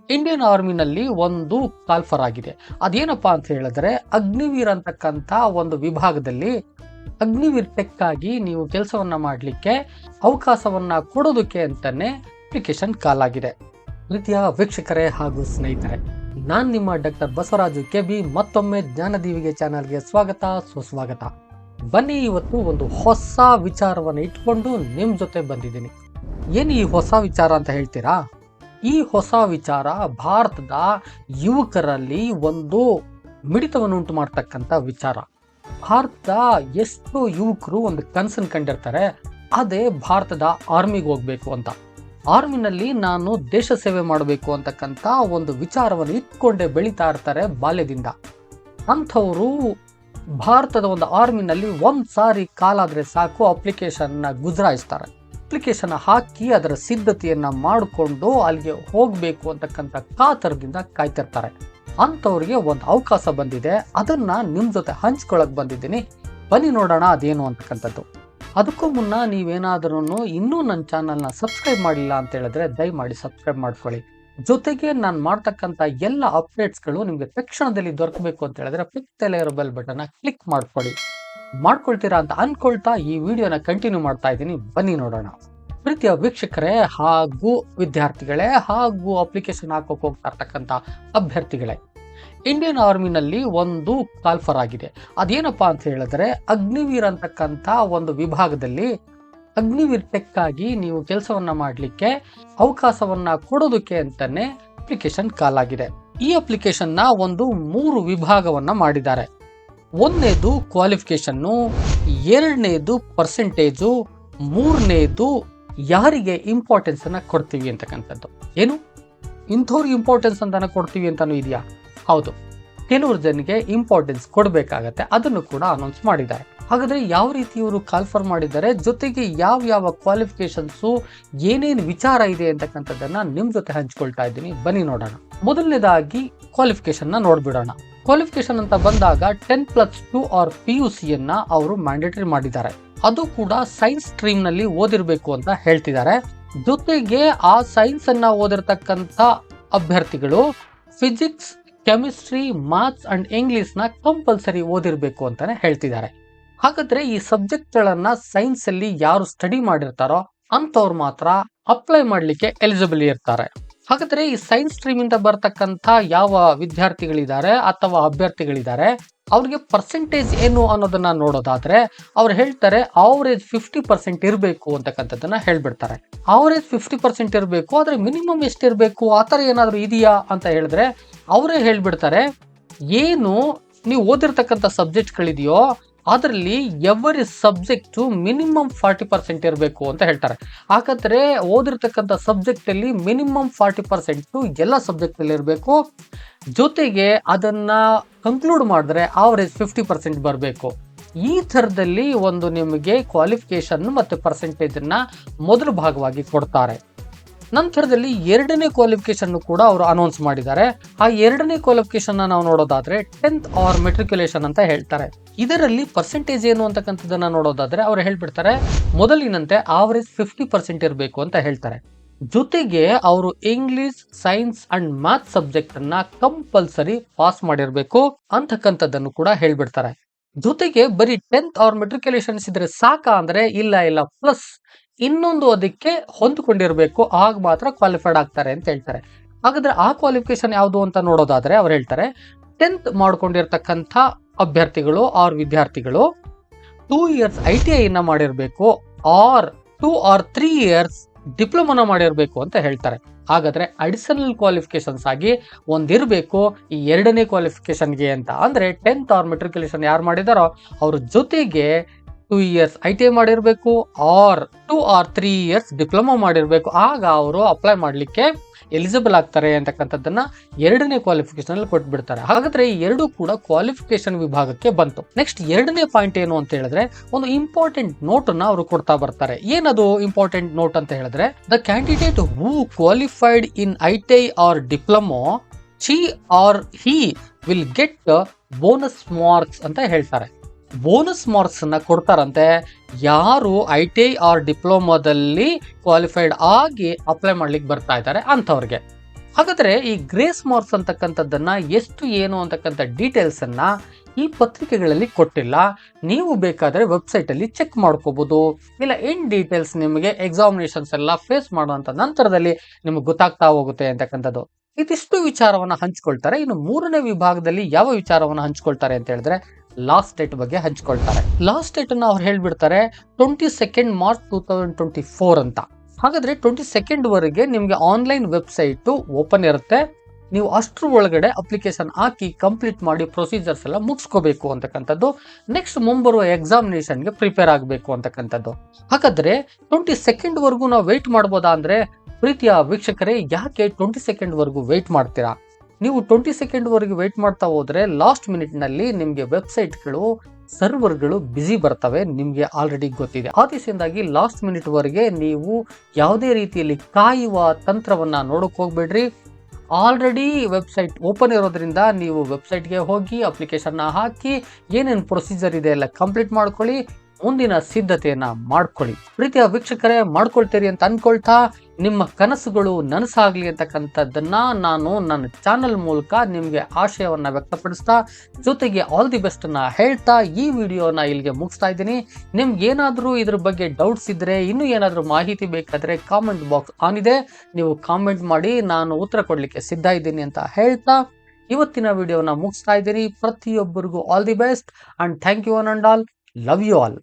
Indian ಆರ್ಮಿನಲ್ಲಿ ಒಂದು call for ಆಗಿದೆ. ಅದೇನಪ್ಪಾ ಅಂತ ಹೇಳಿದ್ರೆ, ಅಗ್ನಿವೀರ್ ಅಂತಕ್ಕಂಥ ಒಂದು ವಿಭಾಗದಲ್ಲಿ ಅಗ್ನಿವೀರ್ ಟೆಕ್ ಆಗಿ ನೀವು ಕೆಲಸವನ್ನ ಮಾಡಲಿಕ್ಕೆ ಅವಕಾಶವನ್ನ ಕೊಡೋದಕ್ಕೆ ಅಂತಾನೆ ಅಪ್ಲಿಕೇಶನ್ ಕಾಲ್ ಆಗಿದೆ. ಪ್ರೀತಿಯ ವೀಕ್ಷಕರೇ ಹಾಗೂ ಸ್ನೇಹಿತರೆ, ನಾನು ನಿಮ್ಮ ಡಾಕ್ಟರ್ ಬಸವರಾಜು ಕೆ ಬಿ ಮತ್ತೊಮ್ಮೆ ಜ್ಞಾನದೀವಿಗೆ ಚಾನಲ್ಗೆ ಸ್ವಾಗತ, ಸುಸ್ವಾಗತ. ಬನ್ನಿ ಇವತ್ತು ಒಂದು ಹೊಸ ವಿಚಾರವನ್ನು ಇಟ್ಕೊಂಡು ನಿಮ್ಮ ಜೊತೆ ಬಂದಿದ್ದೀನಿ. ಏನು ಈ ಹೊಸ ವಿಚಾರ ಅಂತ ಹೇಳ್ತೀರಾ? ಈ ಹೊಸ ವಿಚಾರ ಭಾರತದ ಯುವಕರಲ್ಲಿ ಒಂದು ಮಿಡಿತವನ್ನು ಉಂಟು ಮಾಡ್ತಕ್ಕಂಥ ವಿಚಾರ. ಭಾರತದ ಎಷ್ಟು ಯುವಕರು ಒಂದು ಕನಸನ್ನು ಕಂಡಿರ್ತಾರೆ, ಅದೇ ಭಾರತದ ಆರ್ಮಿಗೆ ಹೋಗ್ಬೇಕು ಅಂತ. ಆರ್ಮಿನಲ್ಲಿ ನಾನು ದೇಶ ಸೇವೆ ಮಾಡಬೇಕು ಅಂತಕ್ಕಂಥ ಒಂದು ವಿಚಾರವನ್ನು ಇಟ್ಕೊಂಡೇ ಬೆಳೀತಾ ಇರ್ತಾರೆ ಬಾಲ್ಯದಿಂದ. ಅಂಥವರು ಭಾರತದ ಒಂದು ಆರ್ಮಿನಲ್ಲಿ ಒಂದು ಸಾರಿ ಕಾಲಾದ್ರೆ ಸಾಕು ಅಪ್ಲಿಕೇಶನ್ನ ಗುಜರಾಯಿಸ್ತಾರೆ. ಅಪ್ಲಿಕೇಶನ್ ಹಾಕಿ ಅದರ ಸಿದ್ಧತೆಯನ್ನು ಮಾಡಿಕೊಂಡು ಅಲ್ಲಿಗೆ ಹೋಗಬೇಕು ಅಂತಕ್ಕಂಥ ಕಾತರದಿಂದ ಕಾಯ್ತಿರ್ತಾರೆ. ಅಂಥವ್ರಿಗೆ ಒಂದು ಅವಕಾಶ ಬಂದಿದೆ. ಅದನ್ನ ನಿಮ್ಮ ಜೊತೆ ಹಂಚ್ಕೊಳಕ್ ಬಂದಿದ್ದೀನಿ. ಬನ್ನಿ ನೋಡೋಣ ಅದೇನು ಅಂತಕ್ಕಂಥದ್ದು. ಅದಕ್ಕೂ ಮುನ್ನ ನೀವೇನಾದ್ರೂ ಇನ್ನೂ ನನ್ನ ಚಾನಲ್ನ ಸಬ್ಸ್ಕ್ರೈಬ್ ಮಾಡಿಲ್ಲ ಅಂತ ಹೇಳಿದ್ರೆ ದಯಮಾಡಿ ಸಬ್ಸ್ಕ್ರೈಬ್ ಮಾಡ್ಕೊಳ್ಳಿ. ಜೊತೆಗೆ ನಾನು ಮಾಡ್ತಕ್ಕಂಥ ಎಲ್ಲ ಅಪ್ಡೇಟ್ಸ್ಗಳು ನಿಮಗೆ ತಕ್ಷಣದಲ್ಲಿ ದೊರಕಬೇಕು ಅಂತ ಹೇಳಿದ್ರೆ ಪಕ್ಕದಲ್ಲೇ ಇರೋ ಬೆಲ್ ಬಟನ್ನ ಕ್ಲಿಕ್ ಮಾಡ್ಕೊಳ್ಳಿ. ಮಾಡ್ಕೊಳ್ತೀರಾ ಅಂತ ಅನ್ಕೊಳ್ತಾ ಈ ವಿಡಿಯೋನ ಕಂಟಿನ್ಯೂ ಮಾಡ್ತಾ ಇದ್ದೀನಿ. ಬನ್ನಿ ನೋಡೋಣ. ಪ್ರೀತಿಯ ವೀಕ್ಷಕರೇ ಹಾಗೂ ವಿದ್ಯಾರ್ಥಿಗಳೇ ಹಾಗೂ ಅಪ್ಲಿಕೇಶನ್ ಹಾಕೋಕೆ ಹೋಗ್ತಾ ಇರ್ತಕ್ಕಂಥ ಅಭ್ಯರ್ಥಿಗಳೇ ಇಂಡಿಯನ್ ಆರ್ಮಿನಲ್ಲಿ ಒಂದು ಕಾಲ್ಫರ್ ಆಗಿದೆ. ಅದೇನಪ್ಪ ಅಂತ ಹೇಳಿದ್ರೆ ಅಗ್ನಿವೀರ್ ಅಂತಕ್ಕಂಥ ಒಂದು ವಿಭಾಗದಲ್ಲಿ ಅಗ್ನಿವೀರ್ ಟೆಕ್ ಆಗಿ ನೀವು ಕೆಲಸವನ್ನ ಮಾಡಲಿಕ್ಕೆ ಅವಕಾಶವನ್ನ ಕೊಡೋದಕ್ಕೆ ಅಂತಾನೆ ಅಪ್ಲಿಕೇಶನ್ ಕಾಲ್ ಆಗಿದೆ. ಈ ಅಪ್ಲಿಕೇಶನ್ನ ಒಂದು ಮೂರು ವಿಭಾಗವನ್ನ ಮಾಡಿದ್ದಾರೆ. ಒಂದನೇದು ಕ್ವಾಲಿಫಿಕೇಶನ್ನು ಎರಡನೇದು ಪರ್ಸೆಂಟೇಜು ಮೂರನೇದು ಯಾರಿಗೆ ಇಂಪಾರ್ಟೆನ್ಸ್ ಅನ್ನ ಕೊಡ್ತೀವಿ ಅಂತಕ್ಕಂಥದ್ದು. ಏನು? ಇಂಥವ್ರಿಗೆ ಇಂಪಾರ್ಟೆನ್ಸ್ ಅಂತಾನೆ ಕೊಡ್ತೀವಿ ಅಂತಲೂ ಇದೆಯಾ? ಹೌದು. ಕೆಲವರು ಜನಕ್ಕೆ ಇಂಪಾರ್ಟೆನ್ಸ್ ಕೊಡಬೇಕಾಗತ್ತೆ. ಅದನ್ನು ಕೂಡ ಅನೌನ್ಸ್ ಮಾಡಿದ್ದಾರೆ. ಹಾಗಾದರೆ ಯಾವ ರೀತಿ ಇವರು ಕಾಲ್ಫರ್ ಮಾಡಿದ್ದಾರೆ? ಜೊತೆಗೆ ಯಾವ ಯಾವ ಕ್ವಾಲಿಫಿಕೇಶನ್ಸು ಏನೇನು ವಿಚಾರ ಇದೆ ಅಂತಕ್ಕಂಥದ್ದನ್ನು ನಿಮ್ಮ ಜೊತೆ ಹಂಚ್ಕೊಳ್ತಾ ಇದ್ದೀನಿ. ಬನ್ನಿ ನೋಡೋಣ. ಮೊದಲನೇದಾಗಿ ಕ್ವಾಲಿಫಿಕೇಷನ್ನ ನೋಡ್ಬಿಡೋಣ. ಕ್ವಾಲಿಫಿಕೇಶನ್ ಅಂತ ಬಂದಾಗ ten plus two or P U C ಯನ್ನ ಅವರು ಮ್ಯಾಂಡೇಟರಿ ಮಾಡಿದ್ದಾರೆ. ಅದು ಕೂಡ ಸೈನ್ಸ್ ಸ್ಟ್ರೀಮ್ನಲ್ಲಿ ಓದಿರಬೇಕು ಅಂತ ಹೇಳ್ತಿದ್ದಾರೆ. ಜೊತೆಗೆ ಆ ಸೈನ್ಸ್ ಅನ್ನ ಓದಿರ್ತಕ್ಕಂಥ ಅಭ್ಯರ್ಥಿಗಳು ಫಿಸಿಕ್ಸ್ ಕೆಮಿಸ್ಟ್ರಿ ಮ್ಯಾಥ್ಸ್ ಅಂಡ್ ಇಂಗ್ಲಿಷ್ನ ಕಂಪಲ್ಸರಿ ಓದಿರಬೇಕು ಅಂತಾನೆ ಹೇಳ್ತಿದ್ದಾರೆ. ಹಾಗಾದ್ರೆ ಈ ಸಬ್ಜೆಕ್ಟ್ ಗಳನ್ನ ಸೈನ್ಸ್ ಅಲ್ಲಿ ಯಾರು ಸ್ಟಡಿ ಮಾಡಿರ್ತಾರೋ ಅಂತವ್ರು ಮಾತ್ರ ಅಪ್ಲೈ ಮಾಡ್ಲಿಕ್ಕೆ ಎಲಿಜಿಬಲ್ ಇರ್ತಾರೆ. ಹಾಗಾದ್ರೆ ಈ ಸೈನ್ಸ್ ಸ್ಟ್ರೀಮ್ ಇಂದ ಬರ್ತಕ್ಕಂಥ ಯಾವ ವಿದ್ಯಾರ್ಥಿಗಳಿದ್ದಾರೆ ಅಥವಾ ಅಭ್ಯರ್ಥಿಗಳಿದ್ದಾರೆ, ಅವ್ರಿಗೆ ಪರ್ಸೆಂಟೇಜ್ ಏನು ಅನ್ನೋದನ್ನ ನೋಡೋದಾದ್ರೆ, ಅವ್ರು ಹೇಳ್ತಾರೆ ಆವರೇಜ್ ಫಿಫ್ಟಿ ಪರ್ಸೆಂಟ್ ಇರಬೇಕು ಅಂತಕ್ಕಂಥದ್ದನ್ನ ಹೇಳ್ಬಿಡ್ತಾರೆ. ಆವರೇಜ್ ಫಿಫ್ಟಿ ಪರ್ಸೆಂಟ್ ಇರಬೇಕು, ಆದ್ರೆ ಮಿನಿಮಮ್ ಎಷ್ಟಿರಬೇಕು, ಆ ಥರ ಏನಾದರೂ ಇದೆಯಾ ಅಂತ ಹೇಳಿದ್ರೆ, ಅವರೇ ಹೇಳ್ಬಿಡ್ತಾರೆ, ಏನು ನೀವು ಓದಿರ್ತಕ್ಕಂಥ ಸಬ್ಜೆಕ್ಟ್ಗಳಿದೆಯೋ ಅದರಲ್ಲಿ every subject minimum forty percent ಇರಬೇಕು ಅಂತ ಹೇಳ್ತಾರೆ. ಹಾಗಾದರೆ ಓದಿರ್ತಕ್ಕಂಥ ಸಬ್ಜೆಕ್ಟಲ್ಲಿ ಮಿನಿಮಮ್ ಫಾರ್ಟಿ ಪರ್ಸೆಂಟು ಎಲ್ಲ ಸಬ್ಜೆಕ್ಟಲ್ಲಿ ಇರಬೇಕು. ಜೊತೆಗೆ ಅದನ್ನ ಕನ್ಕ್ಲೂಡ್ ಮಾಡಿದ್ರೆ ಆವರೇಜ್ ಫಿಫ್ಟಿ ಪರ್ಸೆಂಟ್ ಬರಬೇಕು. ಈ ಥರದಲ್ಲಿ ಒಂದು ನಿಮಗೆ ಕ್ವಾಲಿಫಿಕೇಷನ್ ಮತ್ತು ಪರ್ಸೆಂಟೇಜನ್ನು ಮೊದಲು ಮೊದಲ ಭಾಗವಾಗಿ ಕೊಡ್ತಾರೆ. ನಂತರದಲ್ಲಿ ಎರಡನೇ ಕ್ವಾಲಿಫಿಕೇಶನ್ ಕೂಡ ಅವರು ಅನೌನ್ಸ್ ಮಾಡಿದ್ದಾರೆ. ಆ ಎರಡನೇ ಕ್ವಾಲಿಫಿಕೇಶನ್ ನಾವು ನೋಡೋದಾದ್ರೆ ಟೆಂತ್ ಆರ್ ಮೆಟ್ರಿಕ್ಯುಲೇಷನ್ ಅಂತ ಹೇಳ್ತಾರೆ. ಇದರಲ್ಲಿ ಪರ್ಸೆಂಟೇಜ್ ಏನು ಅಂತಕ್ಕಂಥದ್ದನ್ನ ನೋಡೋದಾದ್ರೆ ಅವ್ರು ಹೇಳ್ಬಿಡ್ತಾರೆ, ಮೊದಲಿನಂತೆ ಆವರೇಜ್ ಫಿಫ್ಟಿ ಪರ್ಸೆಂಟ್ ಇರಬೇಕು ಅಂತ ಹೇಳ್ತಾರೆ. ಜೊತೆಗೆ ಅವರು English science and math subject ಅನ್ನ ಕಂಪಲ್ಸರಿ ಪಾಸ್ ಮಾಡಿರಬೇಕು ಅಂತಕ್ಕಂಥದ್ದನ್ನು ಕೂಡ ಹೇಳ್ಬಿಡ್ತಾರೆ. ಜೊತೆಗೆ ಬರೀ ಟೆಂತ್ ಆರ್ ಮೆಟ್ರಿಕ್ಯುಲೇಷನ್ಸ್ ಇದ್ರೆ ಸಾಕಾ ಅಂದ್ರೆ ಇಲ್ಲ ಇಲ್ಲ. ಪ್ಲಸ್ ಇನ್ನೊಂದು ಅದಕ್ಕೆ ಹೊಂದ್ಕೊಂಡಿರ್ಬೇಕು, ಆಗ ಮಾತ್ರ ಕ್ವಾಲಿಫೈಡ್ ಆಗ್ತಾರೆ ಅಂತ ಹೇಳ್ತಾರೆ. ಹಾಗಾದ್ರೆ ಆ ಕ್ವಾಲಿಫಿಕೇಶನ್ ಯಾವುದು ಅಂತ ನೋಡೋದಾದ್ರೆ ಅವ್ರು ಹೇಳ್ತಾರೆ ಟೆಂತ್ ಮಾಡ್ಕೊಂಡಿರ್ತಕ್ಕಂಥ ಅಭ್ಯರ್ಥಿಗಳು ಆರ್ ವಿದ್ಯಾರ್ಥಿಗಳು ಟೂ ಇಯರ್ಸ್ ಐ ಟಿ ಐನ ಮಾಡಿರಬೇಕು or two or three years ಡಿಪ್ಲೊಮಾನ ಮಾಡಿರಬೇಕು ಅಂತ ಹೇಳ್ತಾರೆ. ಹಾಗಾದ್ರೆ ಅಡಿಷನಲ್ ಕ್ವಾಲಿಫಿಕೇಶನ್ಸ್ ಆಗಿ ಒಂದಿರಬೇಕು, ಈ ಎರಡನೇ ಕ್ವಾಲಿಫಿಕೇಶನ್ಗೆ ಅಂತ. ಅಂದ್ರೆ ಟೆಂತ್ ಆರ್ ಮೆಟ್ರಿಕ್ಯುಲೇಷನ್ ಯಾರು ಮಾಡಿದಾರೋ, ಅವ್ರ ಜೊತೆಗೆ two years I T I ಮಾಡಿರಬೇಕು or two or three years diploma ಮಾಡಿರಬೇಕು. ಆಗ ಅವರು ಅಪ್ಲೈ ಮಾಡಲಿಕ್ಕೆ ಎಲಿಜಿಬಲ್ ಆಗ್ತಾರೆ ಅಂತಕ್ಕಂಥದ್ದನ್ನ ಎರಡನೇ ಕ್ವಾಲಿಫಿಕೇಶನ್ ಅಲ್ಲಿ ಕೊಟ್ಬಿಡ್ತಾರೆ. ಹಾಗಾದ್ರೆ ಎರಡು ಕೂಡ ಕ್ವಾಲಿಫಿಕೇಶನ್ ವಿಭಾಗಕ್ಕೆ ಬಂತು. ನೆಕ್ಸ್ಟ್ ಎರಡನೇ ಪಾಯಿಂಟ್ ಏನು ಅಂತ ಹೇಳಿದ್ರೆ ಒಂದು ಇಂಪಾರ್ಟೆಂಟ್ ನೋಟ್ ಅನ್ನ ಅವರು ಕೊಡ್ತಾ ಬರ್ತಾರೆ. ಏನದು ಇಂಪಾರ್ಟೆಂಟ್ ನೋಟ್ ಅಂತ ಹೇಳಿದ್ರೆ the candidate who qualified in I T I or diploma she or he will get bonus marks ಅಂತ ಹೇಳ್ತಾರೆ. ಬೋನಸ್ ಮಾರ್ಕ್ಸ್ ಅನ್ನ ಕೊಡ್ತಾರಂತೆ. ಯಾರು ಐ ಟಿ ಐ ಆರ್ ಡಿಪ್ಲೊಮಾದಲ್ಲಿ ಕ್ವಾಲಿಫೈಡ್ ಆಗಿ ಅಪ್ಲೈ ಮಾಡ್ಲಿಕ್ಕೆ ಬರ್ತಾ ಇದ್ದಾರೆ ಅಂಥವ್ರಿಗೆ. ಹಾಗಾದ್ರೆ ಈ ಗ್ರೇಸ್ ಮಾರ್ಕ್ಸ್ ಅಂತಕ್ಕಂಥದ್ದನ್ನ ಎಷ್ಟು ಏನು ಅಂತಕ್ಕಂಥ ಡೀಟೇಲ್ಸ್ ಅನ್ನ ಈ ಪತ್ರಿಕೆಗಳಲ್ಲಿ ಕೊಟ್ಟಿಲ್ಲ. ನೀವು ಬೇಕಾದರೆ ವೆಬ್ಸೈಟ್ ಅಲ್ಲಿ ಚೆಕ್ ಮಾಡ್ಕೋಬಹುದು ಇಲ್ಲ, ಇನ್ ಡೀಟೇಲ್ಸ್ ನಿಮಗೆ ಎಕ್ಸಾಮಿನೇಷನ್ಸ್ ಎಲ್ಲ ಫೇಸ್ ಮಾಡುವಂತ ನಂತರದಲ್ಲಿ ನಿಮಗೆ ಗೊತ್ತಾಗ್ತಾ ಹೋಗುತ್ತೆ ಅಂತಕ್ಕಂಥದ್ದು. ಇದಿಷ್ಟು ವಿಚಾರವನ್ನ ಹಂಚ್ಕೊಳ್ತಾರೆ. ಇನ್ನು ಮೂರನೇ ವಿಭಾಗದಲ್ಲಿ ಯಾವ ವಿಚಾರವನ್ನ ಹಂಚ್ಕೊಳ್ತಾರೆ ಅಂತ ಹೇಳಿದ್ರೆ ಲಾಸ್ಟ್ ಡೇಟ್ ಬಗ್ಗೆ ಹಂಚ್ಕೊಳ್ತಾರೆ. ಲಾಸ್ಟ್ ಡೇಟ್ ಅನ್ನ ಅವ್ರು ಹೇಳ್ಬಿಡ್ತಾರೆ twenty second March two thousand twenty four ಅಂತ. ಹಾಗಾದ್ರೆ ಟ್ವೆಂಟಿ ಸೆಕೆಂಡ್ ವರೆಗೆ ನಿಮಗೆ ಆನ್ಲೈನ್ ವೆಬ್ಸೈಟ್ ಓಪನ್ ಇರುತ್ತೆ. ನೀವು ಅಷ್ಟರ ಒಳಗಡೆ ಅಪ್ಲಿಕೇಶನ್ ಹಾಕಿ ಕಂಪ್ಲೀಟ್ ಮಾಡಿ ಪ್ರೊಸೀಜರ್ಸ್ ಎಲ್ಲ ಮುಗಿಸ್ಕೋಬೇಕು ಅಂತಕ್ಕಂಥದ್ದು. ನೆಕ್ಸ್ಟ್ ಮುಂಬರುವ ಎಕ್ಸಾಮಿನೇಷನ್ಗೆ ಪ್ರಿಪೇರ್ ಆಗಬೇಕು ಅಂತಕ್ಕಂಥದ್ದು. ಹಾಗಾದ್ರೆ ಟ್ವೆಂಟಿ ಸೆಕೆಂಡ್ ವರೆಗೂ ನಾವು ವೆಯ್ಟ್ ಮಾಡ್ಬೋದಾ ಅಂದ್ರೆ ಪ್ರೀತಿಯ ವೀಕ್ಷಕರೇ, ಯಾಕೆ ಟ್ವೆಂಟಿ ಸೆಕೆಂಡ್ ವರೆಗೂ ವೆಯ್ಟ್ ಮಾಡ್ತೀರಾ? ನೀವು ಟ್ವೆಂಟಿ ಸೆಕೆಂಡ್ ವರೆಗೂ ವೆಯ್ಟ್ ಮಾಡ್ತಾ ಹೋದ್ರೆ ಲಾಸ್ಟ್ ಮಿನಿಟ್ನಲ್ಲಿ ನಿಮಗೆ ವೆಬ್ಸೈಟ್ಗಳು ಸರ್ವರ್ಗಳು ಬ್ಯುಸಿ ಬರ್ತವೆ, ನಿಮಗೆ ಆಲ್ರೆಡಿ ಗೊತ್ತಿದೆ. ಆ ದಿವಸದಿಂದಾಗಿ ಲಾಸ್ಟ್ ಮಿನಿಟ್ ವರೆಗೆ ನೀವು ಯಾವುದೇ ರೀತಿಯಲ್ಲಿ ಕಾಯುವ ತಂತ್ರವನ್ನ ನೋಡೋಕೆ ಹೋಗ್ಬೇಡ್ರಿ. ಆಲ್ರೆಡಿ ವೆಬ್ಸೈಟ್ ಓಪನ್ ಇರೋದ್ರಿಂದ ನೀವು ವೆಬ್ಸೈಟ್ಗೆ ಹೋಗಿ ಅಪ್ಲಿಕೇಶನ್ನ ಹಾಕಿ ಏನೇನು ಪ್ರೊಸೀಜರ್ ಇದೆ ಎಲ್ಲ ಕಂಪ್ಲೀಟ್ ಮಾಡ್ಕೊಳ್ಳಿ. ಮುಂದಿನ ಸಿದ್ಧತೆಯನ್ನ ಮಾಡ್ಕೊಳ್ಳಿ. ಪ್ರೀತಿಯ ವೀಕ್ಷಕರೇ, ಮಾಡ್ಕೊಳ್ತೀರಿ ಅಂತ ಅನ್ಕೊಳ್ತಾ ನಿಮ್ಮ ಕನಸುಗಳು ನನಸಾಗ್ಲಿ ಅಂತಕ್ಕಂಥದ್ದನ್ನ ನಾನು ನನ್ನ ಚಾನಲ್ ಮೂಲಕ ನಿಮಗೆ ಆಶಯವನ್ನ ವ್ಯಕ್ತಪಡಿಸ್ತಾ, ಜೊತೆಗೆ ಆಲ್ ದಿ ಬೆಸ್ಟ್ ಅನ್ನ ಹೇಳ್ತಾ ಈ ವಿಡಿಯೋನ ಇಲ್ಲಿಗೆ ಮುಗಿಸ್ತಾ ಇದ್ದೀನಿ. ನಿಮ್ಗೆ ಏನಾದರೂ ಇದ್ರ ಬಗ್ಗೆ ಡೌಟ್ಸ್ ಇದ್ರೆ, ಇನ್ನೂ ಏನಾದರೂ ಮಾಹಿತಿ ಬೇಕಾದ್ರೆ ಕಾಮೆಂಟ್ ಬಾಕ್ಸ್ ಆನ್ ಇದೆ. ನೀವು ಕಾಮೆಂಟ್ ಮಾಡಿ, ನಾನು ಉತ್ತರ ಕೊಡಲಿಕ್ಕೆ ಸಿದ್ಧ ಇದ್ದೀನಿ ಅಂತ ಹೇಳ್ತಾ ಇವತ್ತಿನ ವಿಡಿಯೋನ ಮುಗಿಸ್ತಾ ಇದ್ದೀನಿ. ಪ್ರತಿಯೊಬ್ಬರಿಗೂ all the best and thank you one and all love you all